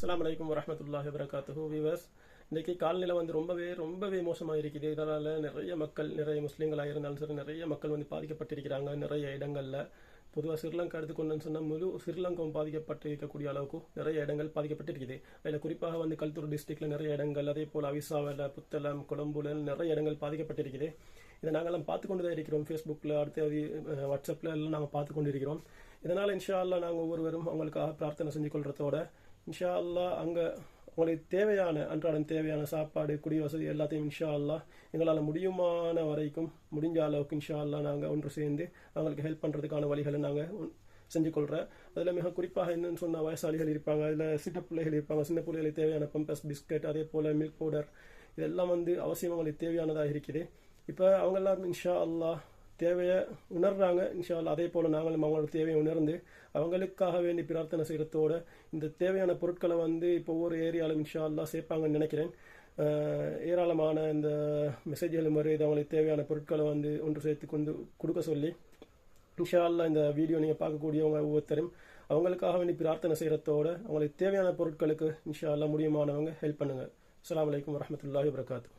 அஸ்லாம் வலைக்கம் வரஹ்மத்துல்லாஹி வரகாத்து விவர்ஸ் இன்றைக்கி காலநிலை வந்து ரொம்பவே ரொம்பவே மோசமாக இருக்குது. இதனால் நிறைய மக்கள் நிறைய முஸ்லீம்களாக இருந்தாலும் சரி நிறைய மக்கள் வந்து பாதிக்கப்பட்டிருக்கிறாங்க. நிறைய இடங்களில் பொதுவாக ஸ்ரீலங்கா எடுத்துக்கொண்டுன்னு சொன்னால் முழு ஸ்ரீலங்காவும் பாதிக்கப்பட்டு இருக்கக்கூடிய அளவுக்கு நிறைய இடங்கள் பாதிக்கப்பட்டிருக்குது. அதில் குறிப்பாக வந்து கல்தூர் டிஸ்ட்ரிக்டில் நிறைய இடங்கள் அதே போல் அவிசாவில் புத்தளம் கொழம்புல நிறைய இடங்கள் பாதிக்கப்பட்டிருக்குது. இதை நாங்கள்லாம் பார்த்து கொண்டு தான் இருக்கிறோம். ஃபேஸ்புக்கில் அடுத்தது வாட்ஸ்அப்பில் எல்லாம் நாங்கள் பார்த்து கொண்டு இருக்கிறோம். இதனால் இன்ஷா அல்லா நாங்கள் ஒவ்வொருவரும் அவங்களுக்காக பிரார்த்தனை செஞ்சு கொள்றதோட இன்ஷா அல்லாஹ் அங்கே உங்களுக்கு தேவையான அன்றாடம் தேவையான சாப்பாடு குடி வசதி எல்லாத்தையும் இன்ஷா அல்லாஹ் எங்களால் முடியுமான வரைக்கும் முடிஞ்ச அளவுக்கு இன்ஷா அல்லா நாங்கள் ஒன்று சேர்ந்து அவங்களுக்கு ஹெல்ப் பண்ணுறதுக்கான வழிகளை நாங்கள் செஞ்சு கொள்கிறேன் அதில் மிக குறிப்பாக என்னன்னு சொன்னால் வயசாளிகள் இருப்பாங்க அதில் சின்ன பிள்ளைகள் இருப்பாங்க சின்ன பிள்ளைகளுக்கு தேவையான பம்பஸ் பிஸ்கட் அதே போல் மில்க் பவுடர் இதெல்லாம் வந்து அவசியம் அவங்களுக்கு தேவையானதாக இருக்குது. இப்போ அவங்க எல்லாரும் இன்ஷா அல்லாஹ் தேவையை உணர்றாங்க இன்ஷா அதே போல் நாங்களும் அவங்களோட தேவையை உணர்ந்து அவங்களுக்காக வேண்டி பிரார்த்தனை செய்கிறதோட இந்த தேவையான பொருட்களை வந்து இப்போ ஒவ்வொரு ஏரியாவிலும் இன்ஷா சேர்ப்பாங்கன்னு நினைக்கிறேன். ஏராளமான இந்த மெசேஜ்களும் வருது. அவங்களுக்கு தேவையான பொருட்களை வந்து ஒன்று சேர்த்து கொண்டு கொடுக்க சொல்லி இன்ஷால்லா இந்த வீடியோ நீங்கள் பார்க்கக்கூடியவங்க ஒவ்வொருத்தரும் அவங்களுக்காக வேண்டி பிரார்த்தனை செய்கிறதோட அவங்களுக்கு தேவையான பொருட்களுக்கு இன்ஷா முடியுமானவங்க ஹெல்ப் பண்ணுங்க. அஸ்ஸலாமு வலைக்கம் வரஹ்மத்துல்லாஹி வரகாத்து